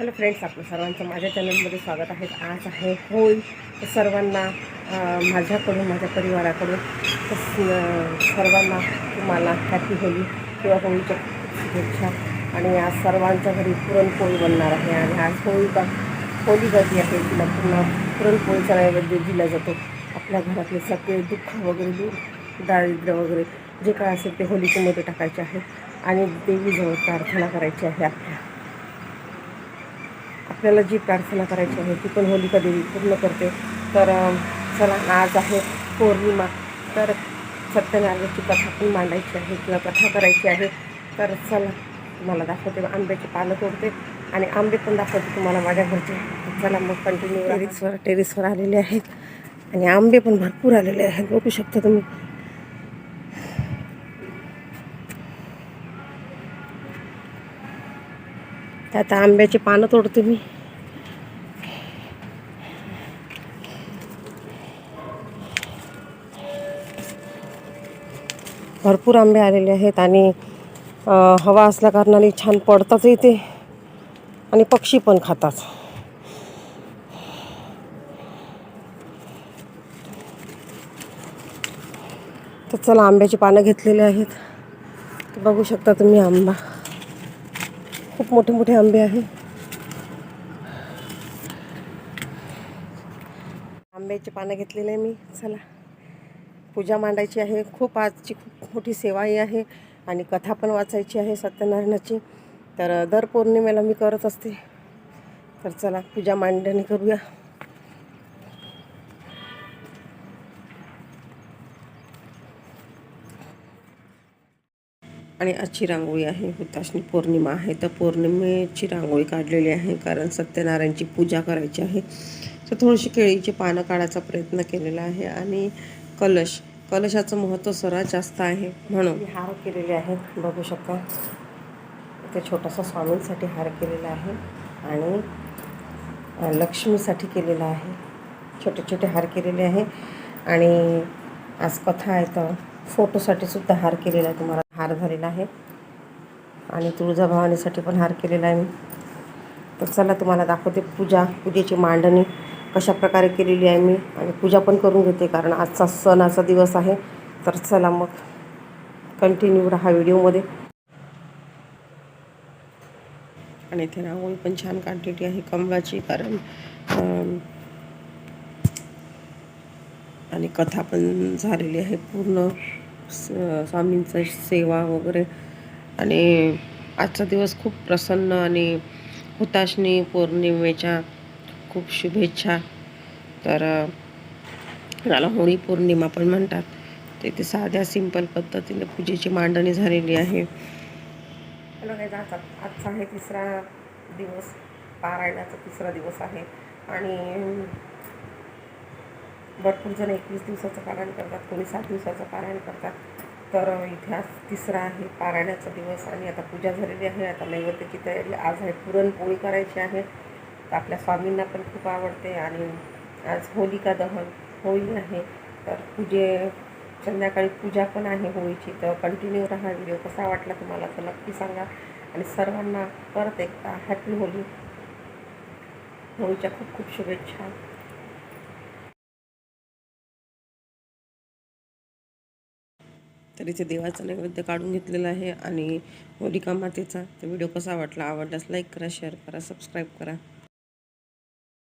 Hello friends आपलं सर्वांचं माझ्या चॅनलमध्ये स्वागत आहे. आज आहे होळी. तर सर्वांना माझ्याकडून माझ्या परिवाराकडून सर्वांना तुम्हाला हॅपी होली किंवा होळीच्या शुभेच्छा. आणि आज सर्वांच्या घरी पुरणपोळी बनणार आहे. आणि आज होळी का होळी गर्दी आहे. तिला पुन्हा पुरणपोळीचा नैवेद्य दिला जातो. आपल्या घरातले सगळे दुःख वगैरे दूर दारिद्र्य वगैरे जे काय असेल ते होलीच्यामध्ये टाकायचे आहे. आणि देवीजवळ प्रार्थना करायची आहे आपल्या. आपल्याला जी प्रार्थना करायची आहे ती पण होलिका देवी पूर्ण करते. तर चला आज आहे पौर्णिमा. तर सत्यनारायणाची कथा पण मांडायची आहे किंवा कथा करायची आहे. तर चला तुम्हाला दाखवते आंब्याची पानं तोडते आणि आंबे पण दाखवते तुम्हाला माझ्या घरचे. चला मग कंटिन्यू टेरिसवर टेरिसवर आलेले आहेत आणि आंबे पण भरपूर आलेले आहेत. बघू शकता तुम्ही तर आता आंब्याची पानं तोडते मी. भरपूर आंबे आलेले आहेत आणि हवा असल्या कारणाने छान पडतात येते आणि पक्षी पण खातात. तर चला आंब्याची पानं घेतलेली आहेत. बघू शकता तुम्ही आंबा. खूप मोठे मोठे आंबे आहे. आंब्याची पानं घेतलेली आहे मी. चला. पूजा मांडायची आहे. खूप आजची खूप मोठी सेवाही आहे आणि कथा पण वाचायची आहे सत्यनारायणाची. तर दर पौर्णिमेला मी करत असते. तर चला पूजा मांडणी करूया. आणि आजची रांगोळी आहे हुताशनी पौर्णिमा आहे. तर पौर्णिमेची रांगोळी काढलेली आहे कारण सत्यनारायणची पूजा करायची आहे. तर थोडीशी केळीची पानं काढायचा प्रयत्न केलेला आहे आणि कलश कलशाचं महत्त्व सर्वात जास्त आहे म्हणून. हार केलेले आहेत बघू शकता. इथे छोटासा स्वामींसाठी हार केलेला आहे आणि लक्ष्मीसाठी केलेला आहे. छोटे छोटे हार केलेले आहे आणि आज कथा आहे तर फोटोसाठी सुद्धा हार केलेला आहे तुम्हाला. हार झालेला आहे. आणि तुळजाभवानीसाठी पण हार केलेला आहे मी. तर चला तुम्हाला दाखवते पूजा पूजेची मांडणी कशा प्रकारे केलेली आहे मी. आणि पूजा पण करून घेते कारण आजचा सणाचा दिवस आहे. तर चला मग कंटिन्यू राहा व्हिडिओमध्ये. आणि इथे रांगोळी पण छान क्वांटिटी आहे कमळाची कारण आणि कथा पण झालेली आहे पूर्ण. स्वामींचं सेवा वगैरे. आणि आजचा दिवस खूप प्रसन्न आणि हुताशनी पौर्णिमेच्या खूप शुभेच्छा. तर याला होळी पौर्णिमा पण म्हणतात. तर इथे साध्या सिंपल पद्धतीने पूजेची मांडणी झालेली आहे. आजचा आहे तिसरा दिवस. पारायणाचा तिसरा दिवस आहे. आणि भरपूर जण एकवीस दिवसाचं पारायण करतात कोणी सात दिवसाचं पारायण करतात. तर इथे आज तिसरा आहे पारायणाचा दिवस आणि आता पूजा झालेली आहे आता नैवेद्याची तयारी आज आहे पुरणपोळी करायची आहे. तर आपल्या स्वामींना पण खूप आवडते आणि आज होलिका दहन होळी आहे. तर पूजे संध्याकाळी पूजा पण आहे होळीची. तर कंटिन्यू राहा व्हिडिओ कसा वाटला तुम्हाला तर नक्की सांगा. आणि सर्वांना परत एकदा हॅपी होली. होळीच्या खूप खूप शुभेच्छा. तर इथे देवाचा नैवेद्य काढून घेतलेला आहे आणि होलिका मातेचा. तर व्हिडिओ कसा वाटला आवडल्यास लाईक करा शेअर करा सबस्क्राईब करा.